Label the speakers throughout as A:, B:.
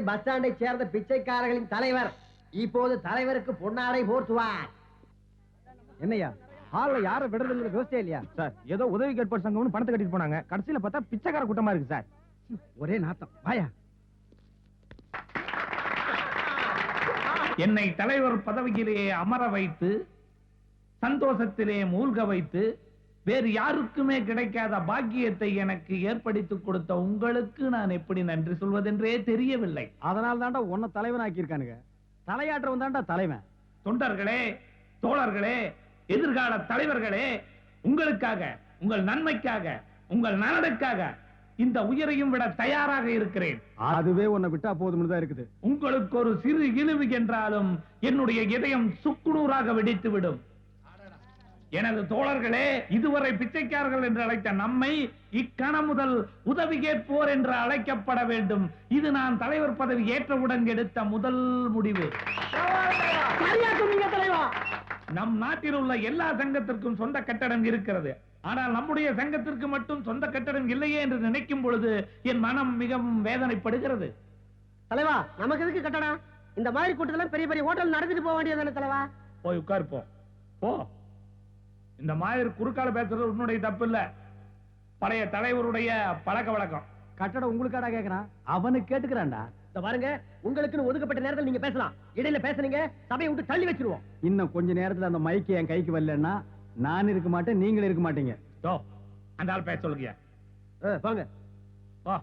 A: Mandaveli bus ஸ்டாண்டை சேர்ந்த பிச்சைக்காரர்களின் தலைவர். இப்போது தலைவருக்கு பொன்னாடை போர்த்துவார்.
B: என்னையா? ஹால்ல யார விடுறதுங்கிற யோசிச்சே இல்லையா? சார் ஏதோ உதவி கேட்பார் சங்கம்னு பணத்தை கட்டிட்டு போனாங்க. கடைசியில பார்த்தா பிச்சைக்கார கூட்டமா இருக்கு சார். ஒரே நாத்தம். வாயா.
C: என்னை தலைவர் பதவியிலே அமர வைத்து சந்தோஷத்திலே மூழ்க வைத்து வேறு யாருக்குமே கிடைக்காத பாக்கியத்தை எனக்கு ஏற்படுத்திக் கொடுத்த உங்களுக்கு நான் எப்படி நன்றி சொல்வதென்றே தெரியவில்லை.
B: அதனால தாண்டா உன்னை தலைவனாக்கி இருக்கானுங்க தலையாற்றவன் தாண்டா தலைவன்.
C: தொண்டர்களே தோழர்களே எதிர்கால தலைவர்களே உங்களுக்காக உங்கள் நன்மைக்காக உங்கள் நலனுக்காக இந்த உயிரையும் விட தயாராக இருக்கிறேன்.
B: அதுவே உன்னை விட்டா போதும்னு தான் இருக்குது.
C: உங்களுக்கு ஒரு சிறு இழிவு என்றாலும் என்னுடைய இதயம் சுக்குநூறாக வெடித்து விடும் எனது தோழர்களே இதுவரை பிச்சைக்காரர்கள் என்று அழைத்த நம்மை இக்கணம் முதல் உதவி கேட்போர் என்று அழைக்கப்பட வேண்டும். இது நான் தலைவர் பதவி ஏற்றவுடன் எடுத்த முதல் முடிவு. நம் நாட்டில் உள்ள எல்லா சங்கத்திற்கும் சொந்த கட்டடம் இருக்கிறது. ஆனால் நம்முடைய சங்கத்திற்கு மட்டும் சொந்த கட்டடம் இல்லையே என்று நினைக்கும் பொழுது என் மனம் மிகவும் வேதனைப்படுகிறது.
A: தலைவா நமக்கு எதுக்கு கட்டணம் இந்த மாதிரி கூட்டத்துல பெரிய பெரிய ஹோட்டல் நடந்துட்டு போக வேண்டியது தலைவா?
C: போய் உட்காரு போ. போ. இந்த மாதிரி குறுக்கால பேசுறது உன்னுடைய தப்பு இல்ல பழைய தலைவருடைய பழக்க வழக்கம்.
B: கட்டடம் உங்களுக்காடா கேக்குறான் அவனுக்கு கேட்டுக்கிறான்டா.
A: இந்த பாருங்க உங்களுக்குன்னு ஒதுக்கப்பட்ட நேரத்தில் நீங்க பேசலாம். இடையில பேசுனீங்க சபையை விட்டு தள்ளி வச்சிருவோம்.
B: இன்னும் கொஞ்ச நேரத்துல அந்த மைக்கு என் கைக்கு வரலன்னா நான் இருக்க மாட்டேன் நீங்களும் இருக்க மாட்டீங்க.
C: தோ அந்த ஆள் பேச சொல்லுங்க.
A: வாங்க.
C: போ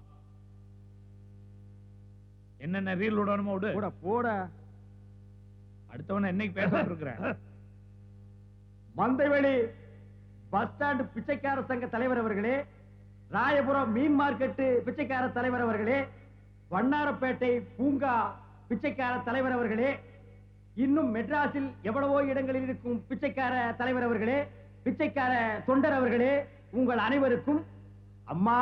C: என்னென்ன ரீல் விடணுமோ விடு.
B: போட போட.
C: அடுத்தவன என்னைக்கு பேச இருக்கிறேன்
B: மந்தைவெளி பஸ் ஸ்டாண்ட் பிச்சைக்கார சங்க தலைவர் அவர்களே ராயபுரம் மீன் மார்க்கெட்டு பிச்சைக்கார தலைவர் அவர்களே வண்ணாரப்பேட்டை பூங்கா பிச்சைக்கார தலைவர் அவர்களே இன்னும் மெட்ராஸில் எவ்வளவோ இடங்களில் இருக்கும் பிச்சைக்கார தலைவர் அவர்களே பிச்சைக்கார தொண்டர் அவர்களே உங்கள் அனைவருக்கும் அம்மா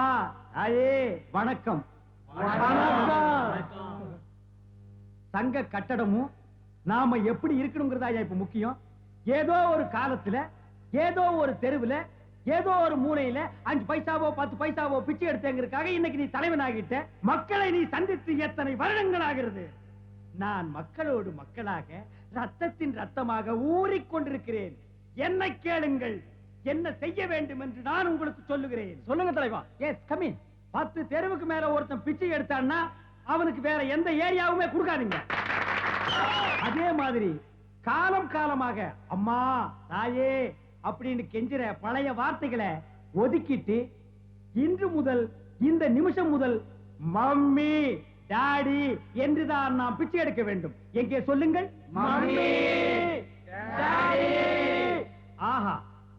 B: தாயே வணக்கம். வணக்கம். சங்க கட்டடமும் நாம எப்படி இருக்கணுங்கிறதா இப்ப முக்கியம்? ஏதோ ஒரு காலத்துல ஏதோ ஒரு தெருவுல ஏதோ ஒரு மூலையில அஞ்சு பைசாவோ பத்து பைசாவோ பிச்சை எடுத்தேங்கிறதுக்காக இன்னைக்கு நீ தலைவன் ஆகிட்ட மக்களை நீ சந்தித்து எத்தனை வருடங்கள் ஆகிறது? நான் மக்களோடு மக்களாக ரத்தத்தின் ரத்தமாக ஊறிக்கொண்டிருக்கிறேன். என்னை கேளுங்கள் என்ன செய்ய வேண்டும் என்று நான் உங்களுக்கு சொல்லுகிறேன். சொல்லுங்க தலைவா. எஸ் கமின் பத்து தெருவுக்கு மேல ஒருத்தன் பிச்சை எடுத்தான்னா அவனுக்கு வேற எந்த ஏரியாவுமே கொடுக்காதீங்க. அதே மாதிரி காலம் காலமாக அம்மா தாயே அப்படின்னு கெஞ்சுற பழைய வார்த்தைகளை ஒதுக்கிட்டு இன்று முதல் இந்த நிமிஷம் முதல் மம்மி டாடி என்றுதான் நாம் பிச்சை எடுக்க வேண்டும். எங்கே சொல்லுங்கள்? ஆஹா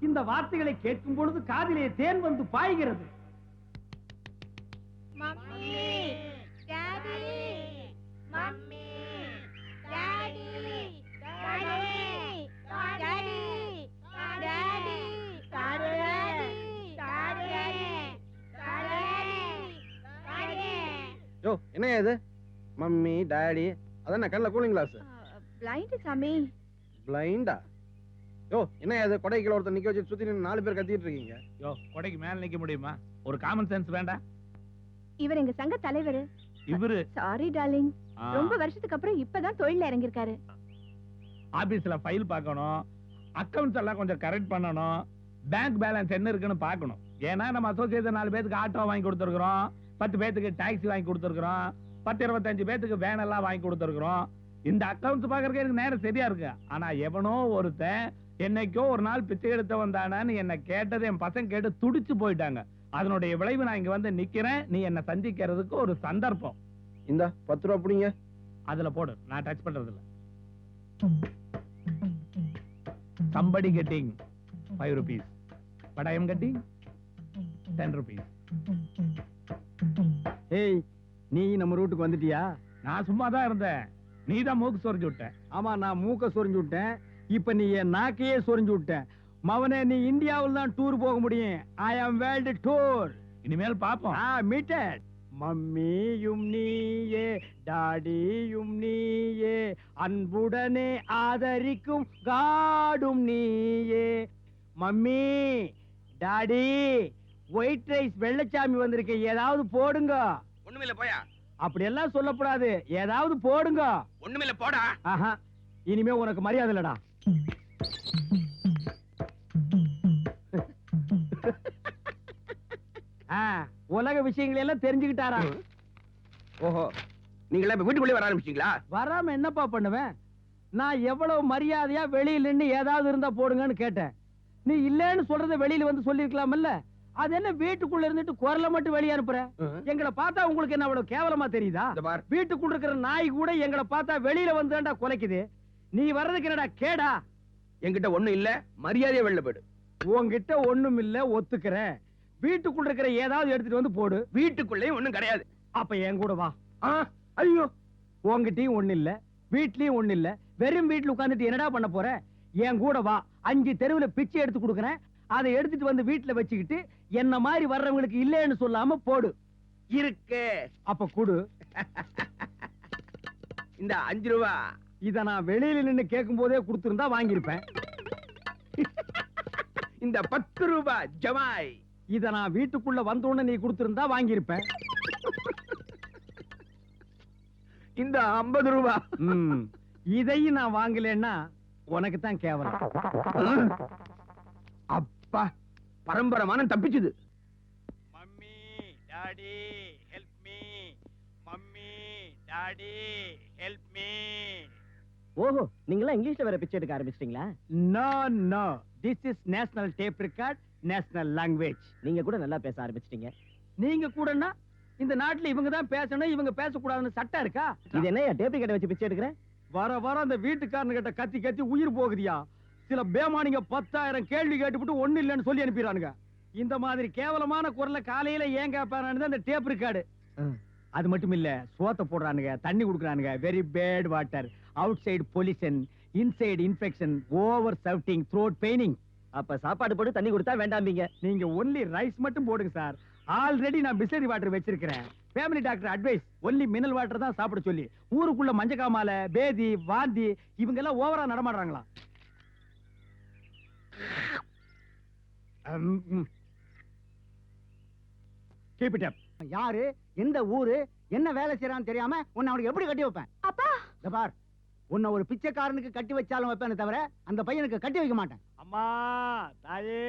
B: இந்த வார்த்தைகளை கேட்கும் பொழுது காதிலே தேன் வந்து பாய்கிறது.
D: யோ என்னையா இது? மம்மி டாடி அதான் கண்ணில் கூலிங் கிளாஸ்
E: பிளைண்ட் சாமி.
D: பிளைண்டா யோ என்னையா இது? கொடை கீழ ஒருத்தர் நிக்க வச்சு சுத்தி நின்னு நாலு பேர் கத்திட்டு இருக்கீங்க.
C: யோ கொடைக்கு மேல நிக்க முடியுமா? ஒரு காமன் சென்ஸ் வேண்டாம்.
E: இவர் எங்க சங்க தலைவர்.
C: இவரு?
E: சாரி டார்லிங் ரொம்ப வருஷத்துக்கு அப்புறம் இப்பதான் தொழில இறங்கிருக்காரு
C: ஆபீஸ்ல ஃபைல் பார்க்கணும். அக்கவுண்ட்ஸ் எல்லாம் கொஞ்சம் கரெக்ட் பண்ணணும். பேங்க் பேலன்ஸ் என்ன இருக்குன்னு பார்க்கணும். ஏன்னா நம்ம அசோசியேஷன் நாலு பேத்துக்கு ஆட்டோ வாங்கி கொடுத்துருக்குறோம். பத்து பேத்துக்கு டாக்ஸி வாங்கி கொடுத்துருக்குறோம். பத்து இருபத்தஞ்சு பேத்துக்கு வேன் எல்லாம் வாங்கி கொடுத்துருக்குறோம். இந்த அக்கவுண்ட்ஸ் பாக்குறதுக்கு எனக்கு நேரம் சரியா இருக்கு. ஆனா எவனோ ஒருத்தன் என்னைக்கோ ஒரு நாள் பிச்சை எடுத்த வந்தானான்னு என்ன கேட்டது என் பசங்க கேட்டு துடிச்சு போயிட்டாங்க. அதனுடைய விளைவு நான் இங்க வந்து நிக்கிறேன். நீ என்ன சந்திக்கிறதுக்கு ஒரு சந்தர்ப்பம்.
D: இந்த பத்து ரூபா பிடிங்க.
C: அதுல போடு. நான் டச் பண்றது இல்ல getting five rupees. but i am getting ten rupees.
B: ஏய் நீ நம்ம ரூட்டுக்கு வந்துட்டியா?
C: நான் சும்மா தான் இருந்தேன். நீ தான் மூக்கு சொரிஞ்சு விட்ட.
B: ஆமா நான் மூக்க சொரிஞ்சு விட்டேன். இப்ப நீ என் நாக்கையே சொரிஞ்சு விட்டேன் மவனே நீ இந்தியாவில் தான் டூர் போக முடியும். ஐ ஆம் வேர்ல்டு டூர்
C: இனிமேல் பாப்போம்.
B: ஆ மீட்டட் மம்மியும் நீயே டாடியும் நீயே அன்புடனே ஆதரிக்கும் காடும் நீயே. Mummy daddy white rice Vellachami வந்திருக்கு ஏதாவது போடுங்க.
D: ஒண்ணுமில்ல போயா.
B: அப்படி எல்லாம் சொல்லக்கூடாது ஏதாவது போடுங்க.
C: ஒண்ணுமில்ல போடா.
B: ஆஹா இனிமே உனக்கு மரியாதை இல்லடா. உலக விஷயங்களை எல்லாம் தெரிஞ்சுக்கிட்டாரா?
D: ஓஹோ நீங்களா வீட்டுக்குள்ளே வர ஆரம்பிச்சிங்களா
B: வராம என்னப்பா பண்ணுவேன்? நான் எவ்வளவு மரியாதையா வெளியில நின்னு ஏதாவது இருந்தா போடுங்கன்னு கேட்டேன். நீ இல்லன்னு சொல்றத வெளியில வந்து சொல்லிருக்கலாம்ல அது என்ன வீட்டுக்குள்ள இருந்துட்டு குரலை மட்டும் வெளியே அனுப்புற? எங்களை பார்த்தா உங்களுக்கு என்ன அவ்வளவு கேவலமா தெரியுதா? வீட்டுக்குள்ள இருக்கிற நாய் கூட எங்களை பார்த்தா வெளியில வந்துடா குலைக்குது. நீ வர்றதுக்கு என்னடா கேடா?
D: என்கிட்ட ஒண்ணும் இல்ல. மரியாதையா வெளில போயிடு.
B: உன்கிட்ட ஒண்ணும் இல்ல ஒத்துக்கிறேன். வீட்டுக்குள்ள இருக்கிற ஏதாவது எடுத்துட்டு வந்து போடு.
D: வீட்டுக்குள்ளேயும் ஒண்ணும் கிடையாது.
B: அப்ப என் கூட வா.
D: ஆ, ஐயோ.
B: உன்கிட்டயும் ஒண்ணு இல்ல வீட்லயும் ஒண்ணு இல்ல. வெறும் வீட்டுல உட்கார்ந்துட்டு என்னடா பண்ண போற? என் கூட வா. அஞ்சு தெருவுல பிச்சை எடுத்து கொடுக்குறேன். அதை எடுத்துட்டு வந்து வீட்டுல வச்சுக்கிட்டு என்ன மாதிரி வர்றவங்களுக்கு இல்லைன்னு சொல்லாம போடு.
D: இருக்கு.
B: அப்ப குடு.
D: இந்த அஞ்சு ரூபா.
B: இத நான் வெளியில நின்னு கேட்கும் போதே கொடுத்திருந்தா வாங்கியிருப்பேன்.
D: இந்த பத்து ரூபா ஜமாய்.
B: இத நான் வீட்டுக்குள்ள வந்த உடனே நீ கொடுத்திருந்தா வாங்கியிருப்பேன்.
D: இந்த ஐம்பது ரூபா.
B: இதையும் நான் வாங்கலைன்னா உனக்கு தான் கேவலம்
D: அப்பா பரம்பரமான தப்பிச்சுது.
B: Mummy daddy help me mummy daddy help me
A: ஓஹோ நீங்களா இங்கிலீஷ்ல வேற பிச்சை எடுக்க ஆரம்பிச்சிட்டீங்களா?
B: No no. This is national tape record national language
A: நீங்க கூட நல்லா பேச ஆரம்பிச்சிட்டீங்க.
B: நீங்க கூடனா இந்த நாட்டுல இவங்க தான் பேசணும் இவங்க பேசக்கூடாதுன்னு சட்டம் இருக்கா?
A: இது என்ன டேப் கடை வச்சு பிச்சை எடுக்கிறேன்
B: வர வர அந்த வீட்டுக்காரனுகிட்ட கத்தி கத்தி உயிர் போகுதியா சில பேமானிங்க பத்தாயிரம் கேள்வி கேட்டுவிட்டு ஒண்ணு இல்லைன்னு சொல்லி அனுப்பிடுறானுங்க. இந்த மாதிரி கேவலமான குரல்ல காலையில ஏன் கேட்பாரான்னு அந்த டேப் இருக்காடு அது மட்டும் இல்ல சோத்த போடுறானுங்க தண்ணி குடுக்குறானுங்க. Very bad water outside pollution inside infection over shouting throat paining
A: அப்ப சாப்பாடு போட்டு தண்ணி கொடுத்தா வேண்டாம்பீங்க.
B: நீங்க ஒன்லி ரைஸ் மட்டும் போடுங்க சார் ஆல்ரெடி நான் பிஸ்லரி வாட்டர் வச்சிருக்கிறேன். Family doctor advice only mineral water தான் சாப்பிட சொல்லி. ஊருக்குள்ள மஞ்சக்காமால பேதி வாந்தி இவங்க எல்லாம் ஓவரா நடமாடுறாங்களா கீப் இட் அப்
F: யாரு? எந்த ஊரு? என்ன வேலை செய்யறான்னு தெரியாம உன்னை அவனுக்கு எப்படி கட்டி வைப்பேன்?
E: அப்பா!
F: இந்த பார். உன்னை ஒரு பிச்சைக்காரனுக்கு கட்டி வச்சாலும் வைப்பேனே தவிர அந்த பையனுக்கு கட்டி வைக்க மாட்டேன்.
B: அம்மா தாயே!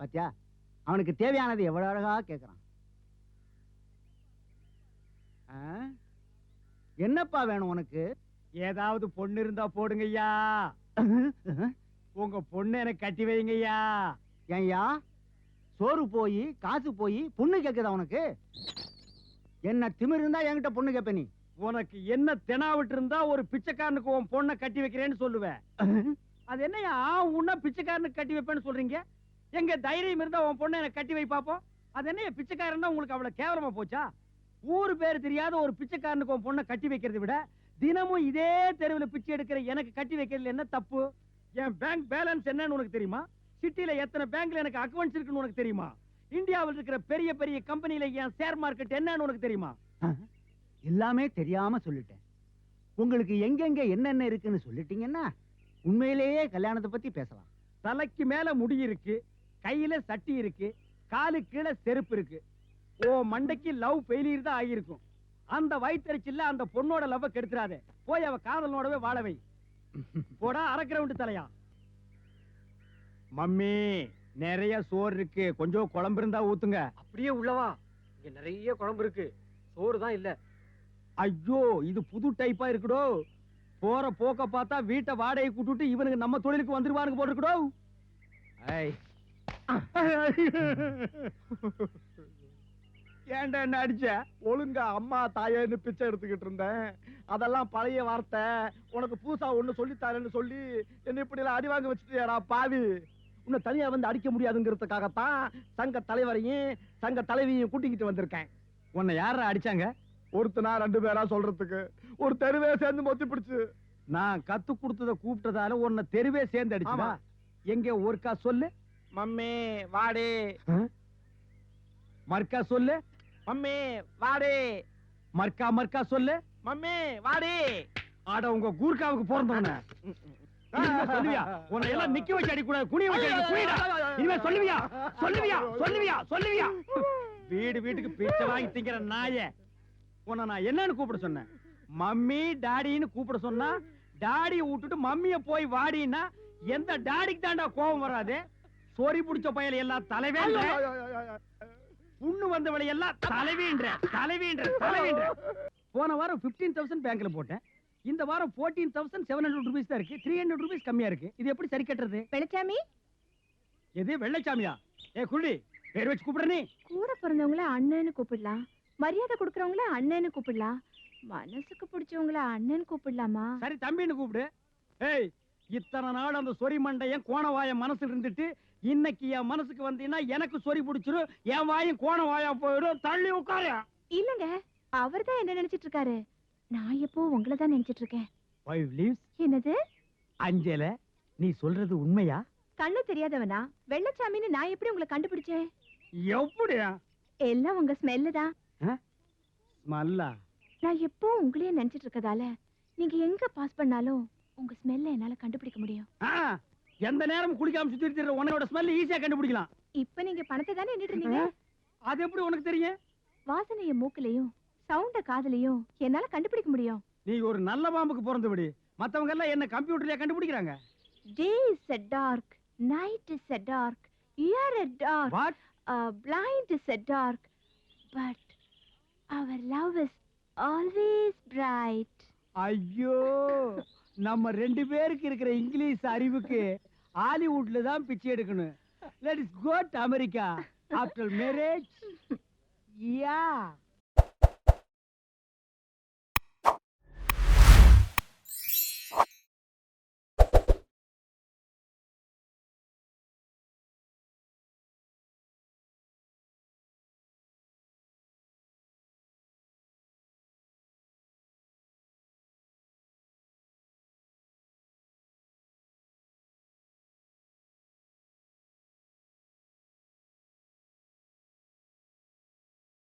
F: பாத்தியா? அவனுக்கு தேவையானது எவ்வளவு அழகா கேக்குறான்? என்னப்பா வேணும் உனக்கு?
B: ஏதாவது பொண்ணு இருந்தா போடுங்கய்யா. உங்க பொண்ணு எனக்கு கட்டி வைங்கய்யா.
F: ஏன்யா சோறு போய் காசு போய் பொண்ணு கேக்குதா உனக்கு? என்ன திமிரு இருந்தா என்கிட்ட பொண்ணு கேப்ப நீ?
B: உனக்கு என்ன தெனாவிட்டு இருந்தா ஒரு பிச்சைக்காரனுக்கு உன் பொண்ணை கட்டி வைக்கிறேன்னு சொல்லுவேன் அது என்னையா உன்ன பிச்சைக்காரனுக்கு கட்டி வைப்பேன்னு சொல்றீங்க? எங்க தைரியம் இருந்தா உன் பொண்ணை எனக்கு கட்டி வை பாப்போம். அது என்னையா பிச்சைக்காரன்னா உங்களுக்கு அவ்வளவு கேவலமா போச்சா? ஊர் பேர் தெரியாத ஒரு பிச்சைக்காரனுக்கு உன் பொண்ணை கட்டி வைக்கிறதை விட தினமும் இதே தெருவில் பிச்சை எடுக்கிற எனக்கு கட்டி வைக்கிறதுல என்ன தப்பு? என் பேங்க் பேலன்ஸ் என்னன்னு உனக்கு தெரியுமா? சிட்டில எத்தனை பேங்க்ல எனக்கு அக்கவுண்ட்ஸ் இருக்குன்னு உனக்கு தெரியுமா? இந்தியாவில் இருக்கிற பெரிய பெரிய கம்பெனில என் ஷேர் மார்க்கெட் என்னன்னு உனக்கு தெரியுமா?
F: எல்லாமே தெரியாம சொல்லிட்டேன். உங்களுக்கு எங்கெங்க என்னென்ன இருக்குன்னு சொல்லிட்டீங்கன்னா உண்மையிலேயே கல்யாணத்தை பத்தி பேசலாம்.
B: தலைக்கு மேல முடி இருக்கு கையில சட்டி இருக்கு காலு கீழே செருப்பு இருக்கு. ஓ மண்டைக்கு லவ் ஃபெயிலியர் தான் ஆகியிருக்கும். அந்த வயிற்றுச்சில்ல அந்த பொண்ணோட லவ் கெடுத்துறாதே. போய் அவ காதலனோடவே வாழ போடா அரக்கிரவுண்டு தலையா. மம்மி நிறைய சோறு இருக்கு. கொஞ்சம் குழம்பு இருந்தா ஊத்துங்க.
G: அப்படியே உள்ளவா இங்க நிறைய குழம்பு இருக்கு. சோறு தான் இல்ல.
B: ஐயோ இது புது டைப்பா இருக்குடோ. போற போக்க பார்த்தா வீட்டை வாடகை கூட்டுட்டு இவனுக்கு நம்ம தொழிலுக்கு வந்துருவானுங்க போட்டுருக்கடோ ஏன்டா என்ன அடிச்ச?
G: ஒழுங்கா அம்மா தாயேன்னு பிச்சை எடுத்துக்கிட்டு இருந்தேன். அதெல்லாம் பழைய வார்த்தை. உனக்கு புதுசா ஒண்ணு சொல்லித்தாரேன்னு சொல்லி என்ன இப்படி எல்லாம் அடி வாங்க வச்சுட்டியாடா பாவி. உன்னை தனியா வந்து அடிக்க முடியாதுங்கிறதுக்காகத்தான் சங்க தலைவரையும் சங்க தலைவியையும் கூட்டிக்கிட்டு வந்திருக்கேன்.
B: உன்னை யாரா அடிச்சாங்க?
G: ஒருத்தனா ரெண்டு பேரா சொல்றதுக்கு. ஒரு தெருவே சேர்ந்து மொத்தி பிடிச்சு.
B: நான் கத்து கொடுத்தத கூப்பிட்டதால உன்னை தெருவே சேர்ந்து அடிச்சதா?
G: ஆமா.
B: எங்க ஒருக்கா சொல்லு.
G: மம்மி வாடே.
B: மர்க்கா சொல்லு.
G: மம்மி வாடே.
B: மர்க்கா மர்க்கா சொல்லு.
G: மம்மி வாடே.
B: ஆட உங்க கூர்க்காவுக்கு பிறந்தவன. இனிமே சொல்லுவியா? உன்னை எல்லாம் நிக்க வச்சு அடி கூடாது குனிய வச்சு அடி குனிடா. இனிமே சொல்லுவியா? சொல்லுவியா? சொல்லுவியா? சொல்லுவியா? வீடு வீட்டுக்கு பிச்சை வாங்கி திங்கிற நாய உன்னை நான் என்னன்னு கூப்பிட சொன்னேன். மம்மி டாடின்னு கூப்பிட சொன்னா டாடியை விட்டுட்டு மம்மிய போய் வாடின்னா எந்த டாடிக்கு தாண்டா கோபம் வராது? சொறி புடிச்ச பயல எல்லாம் தலைவேன்ற புண்ணு வந்தவளை எல்லாம் தலைவீன்ற தலைவீன்ற தலைவீன்ற. போன வாரம் 15000 தௌசண்ட் பேங்க்ல போட்டேன். இந்த வாரம் fourteen thousand seven hundred rupees தான் இருக்கு. த்ரீ ஹண்ட்ரட் ருபீஸ் கம்மியா இருக்கு. இது எப்படி சரி கட்டுறது?
E: வெளிச்சாமி
B: எது வெள்ளச்சாமியா? ஏ குள்ளி பேர் வச்சு கூப்பிடுறனே
E: கூட பிறந்தவங்கள அண்ணன்னு கூப்பிடலாம். மரியாதை கொடுக்கறவங்கள அண்ணன்னு கூப்பிடலாம். மனசுக்கு பிடிச்சவங்கள அண்ணன் கூப்பிடலாமா?
B: சரி தம்பின்னு கூப்பிடு. ஏய் இத்தனை நாள் அந்த சொறி மண்டையன் கோணவாய மனசுல இருந்துட்டு இன்னைக்கு என் மனசுக்கு வந்தீங்கன்னா எனக்கு சொறி பிடிச்சிரும் என் வாயும் கோண வாயா போயிடும் தள்ளி உட்காரு.
E: இல்லங்க அவர்தான் என்ன நினைச்சிட்டு இருக்காரு? நான் எப்போ உங்களை தான் நினைச்சிட்டு இருக்கேன்?
B: ஃபைவ் லீவ்ஸ்
E: என்னது?
B: அஞ்சல நீ சொல்றது உண்மையா?
E: கண்ணு தெரியாதவனா? வெள்ளச்சாமின்னு நான் எப்படி உங்களை கண்டுபிடிச்சேன்?
B: எப்படியா?
E: எல்லாம் உங்க ஸ்மெல்லு தான்.
B: ஸ்மல்லா
E: நான் எப்போ உங்களையே நினைச்சிட்டு இருக்கதால நீங்க எங்க பாஸ் பண்ணாலும் உங்க ஸ்மெல்ல என்னால கண்டுபிடிக்க முடியும்.
B: எந்த நேரம் குளிக்காம சுத்தி இருக்கிற உன்னோட ஸ்மெல் ஈஸியா கண்டுபிடிக்கலாம்.
E: இப்ப நீங்க பணத்தை தானே எண்ணிட்டு இருந்தீங்க?
B: அது எப்படி உனக்கு தெரியும்?
E: வாசனைய மூக்குலயும் சவுண்ட காதுலயும் என்னால கண்டுபிடிக்க முடியும்.
B: நீ ஒரு நல்ல பாம்புக்கு பிறந்து விடு. மத்தவங்க எல்லாம் என்ன கம்ப்யூட்டர்லயே கண்டுபிடிக்கிறாங்க?
E: Day is a dark night is a dark year a dark
B: what
E: blind is a dark but our love is always bright.
B: ஐயோ நம்ம ரெண்டு பேருக்கு இருக்கிற இங்கிலீஷ் அறிவுக்கு ஹாலிவுட்ல தான் பிச்சை எடுக்கணும். Let is go to America after marriage yeah